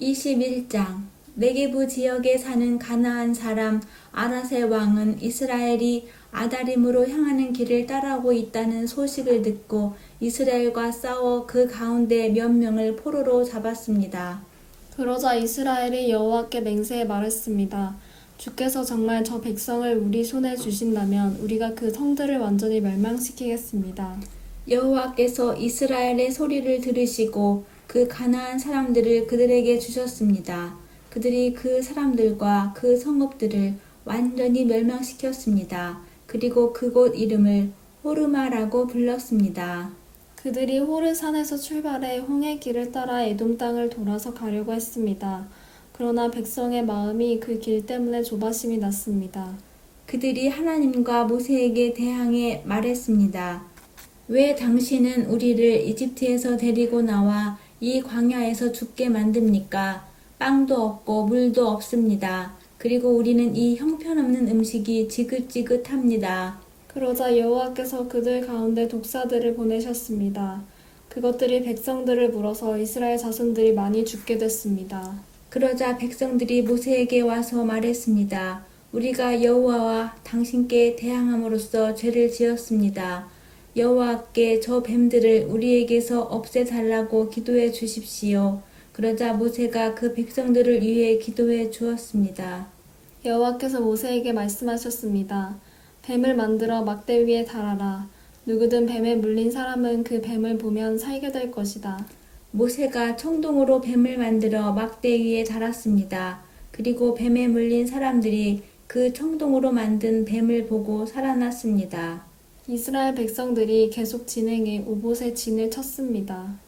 21장 네게부 지역에 사는 가나안 사람 아라세 왕은 이스라엘이 아다림으로 향하는 길을 따라오고 있다는 소식을 듣고 이스라엘과 싸워 그 가운데 몇 명을 포로로 잡았습니다. 그러자 이스라엘이 여호와께 맹세해 말했습니다. 주께서 정말 저 백성을 우리 손에 주신다면 우리가 그 성들을 완전히 멸망시키겠습니다. 여호와께서 이스라엘의 소리를 들으시고 그 가나안 사람들을 그들에게 주셨습니다. 그들이 그 사람들과 그 성읍들을 완전히 멸망시켰습니다. 그리고 그곳 이름을 호르마라고 불렀습니다. 그들이 호르산에서 출발해 홍해 길을 따라 에돔 땅을 돌아서 가려고 했습니다. 그러나 백성의 마음이 그 길 때문에 조바심이 났습니다. 그들이 하나님과 모세에게 대항해 말했습니다. 왜 당신은 우리를 이집트에서 데리고 나와 이 광야에서 죽게 만듭니까? 빵도 없고 물도 없습니다. 그리고 우리는 이 형편없는 음식이 지긋지긋합니다. 그러자 여호와께서 그들 가운데 독사들을 보내셨습니다. 그것들이 백성들을 물어서 이스라엘 자손들이 많이 죽게 됐습니다. 그러자 백성들이 모세에게 와서 말했습니다. 우리가 여호와와 당신께 대항함으로써 죄를 지었습니다. 여호와께 저 뱀들을 우리에게서 없애달라고 기도해 주십시오. 그러자 모세가 그 백성들을 위해 기도해 주었습니다. 여호와께서 모세에게 말씀하셨습니다. 뱀을 만들어 막대 위에 달아라. 누구든 뱀에 물린 사람은 그 뱀을 보면 살게 될 것이다. 모세가 청동으로 뱀을 만들어 막대 위에 달았습니다. 그리고 뱀에 물린 사람들이 그 청동으로 만든 뱀을 보고 살아났습니다. 이스라엘 백성들이 계속 진행해 오봇에 진을 쳤습니다.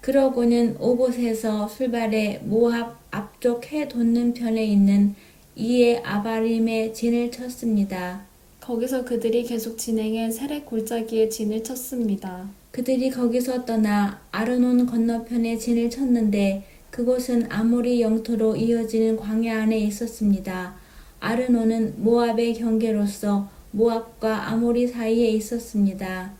그러고는 오봇에서 출발해 모압 앞쪽 해 돋는 편에 있는 이에 아바림에 진을 쳤습니다. 거기서 그들이 계속 진행해 세렉 골짜기에 진을 쳤습니다. 그들이 거기서 떠나 아르논 건너편에 진을 쳤는데 그곳은 아모리 영토로 이어지는 광야 안에 있었습니다. 아르논은 모압의 경계로서 모압과 아모리 사이에 있었습니다.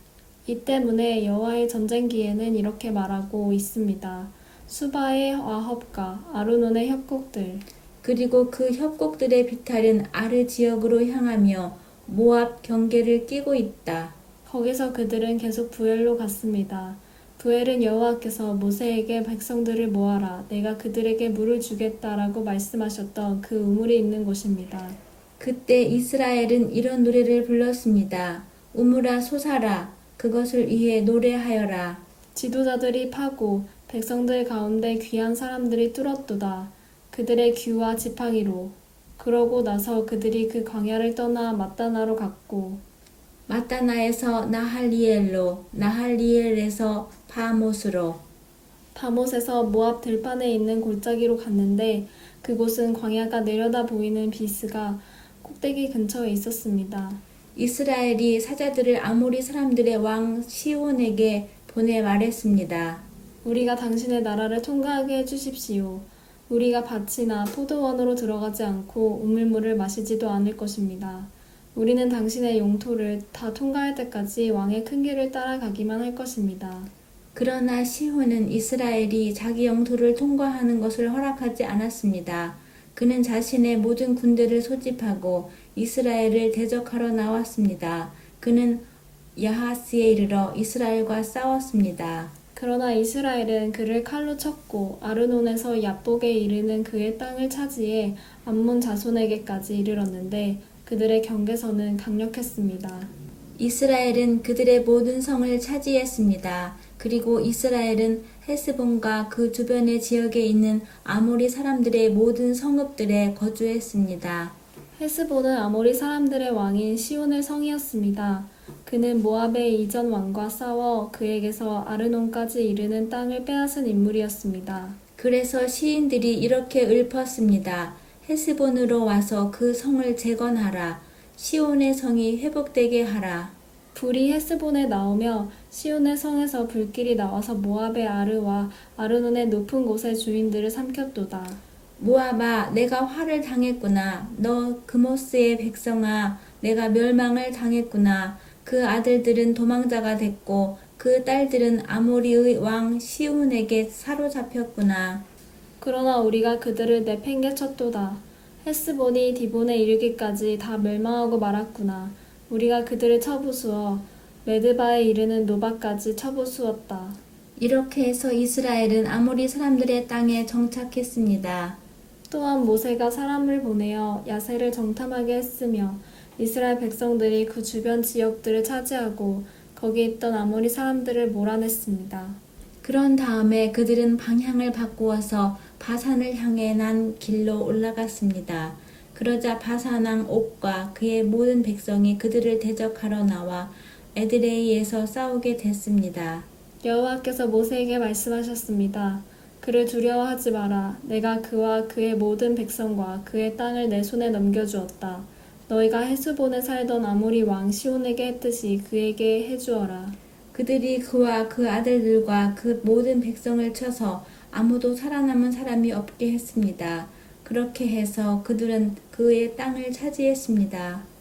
이 때문에 여호와의 전쟁기에는 이렇게 말하고 있습니다. 수바의 와헙과 아르논의 협곡들 그리고 그 협곡들의 비탈은 아르 지역으로 향하며 모압 경계를 끼고 있다. 거기서 그들은 계속 부엘로 갔습니다. 부엘은 여호와께서 모세에게 백성들을 모아라 내가 그들에게 물을 주겠다라고 말씀하셨던 그 우물이 있는 곳입니다. 그때 이스라엘은 이런 노래를 불렀습니다. 우물아 솟아라 그것을 위해 노래하여라. 지도자들이 파고 백성들 가운데 귀한 사람들이 뚫었도다. 그들의 귀와 지팡이로. 그러고 나서 그들이 그 광야를 떠나 마따나로 갔고 마따나에서 나할리엘로 나할리엘에서 바못으로 바못에서 모압 들판에 있는 골짜기로 갔는데 그곳은 광야가 내려다 보이는 비스가 꼭대기 근처에 있었습니다. 이스라엘이 사자들을 아모리 사람들의 왕 시온에게 보내 말했습니다. 우리가 당신의 나라를 통과하게 해주십시오. 우리가 밭이나 포도원으로 들어가지 않고 우물물을 마시지도 않을 것입니다. 우리는 당신의 영토를 다 통과할 때까지 왕의 큰 길을 따라가기만 할 것입니다. 그러나 시온은 이스라엘이 자기 영토를 통과하는 것을 허락하지 않았습니다. 그는 자신의 모든 군대를 소집하고 이스라엘을 대적하러 나왔습니다. 그는 야하스에 이르러 이스라엘과 싸웠습니다. 그러나 이스라엘은 그를 칼로 쳤고 아르논에서 야복에 이르는 그의 땅을 차지해 암몬 자손에게까지 이르렀는데 그들의 경계선은 강력했습니다. 이스라엘은 그들의 모든 성을 차지했습니다. 그리고 이스라엘은 헤스본과 그 주변의 지역에 있는 아모리 사람들의 모든 성읍들에 거주했습니다. 헤스본은 아모리 사람들의 왕인 시온의 성이었습니다. 그는 모압의 이전 왕과 싸워 그에게서 아르논까지 이르는 땅을 빼앗은 인물이었습니다. 그래서 시인들이 이렇게 읊었습니다. 헤스본으로 와서 그 성을 재건하라. 시온의 성이 회복되게 하라. 불이 헤스본에 나오며 시온의 성에서 불길이 나와서 모압의 아르와 아르논의 높은 곳의 주인들을 삼켰도다. 모압아, 내가 화를 당했구나. 너 그모스의 백성아, 내가 멸망을 당했구나. 그 아들들은 도망자가 됐고 그 딸들은 아모리의 왕 시온에게 사로잡혔구나. 그러나 우리가 그들을 내팽개쳤도다. 헤스본이 디본에 이르기까지 다 멸망하고 말았구나. 우리가 그들을 쳐부수어 메드바에 이르는 노바까지 쳐부수었다. 이렇게 해서 이스라엘은 아모리 사람들의 땅에 정착했습니다. 또한 모세가 사람을 보내어 야세를 정탐하게 했으며 이스라엘 백성들이 그 주변 지역들을 차지하고 거기 있던 아모리 사람들을 몰아냈습니다. 그런 다음에 그들은 방향을 바꾸어서 바산을 향해 난 길로 올라갔습니다. 그러자 바산왕 옥과 그의 모든 백성이 그들을 대적하러 나와 에드레이에서 싸우게 됐습니다. 여호와께서 모세에게 말씀하셨습니다. 그를 두려워하지 마라. 내가 그와 그의 모든 백성과 그의 땅을 내 손에 넘겨주었다. 너희가 헤스본에 살던 아모리 왕 시온에게 했듯이 그에게 해주어라. 그들이 그와 그 아들들과 그 모든 백성을 쳐서 아무도 살아남은 사람이 없게 했습니다. 그렇게 해서 그들은 그의 땅을 차지했습니다.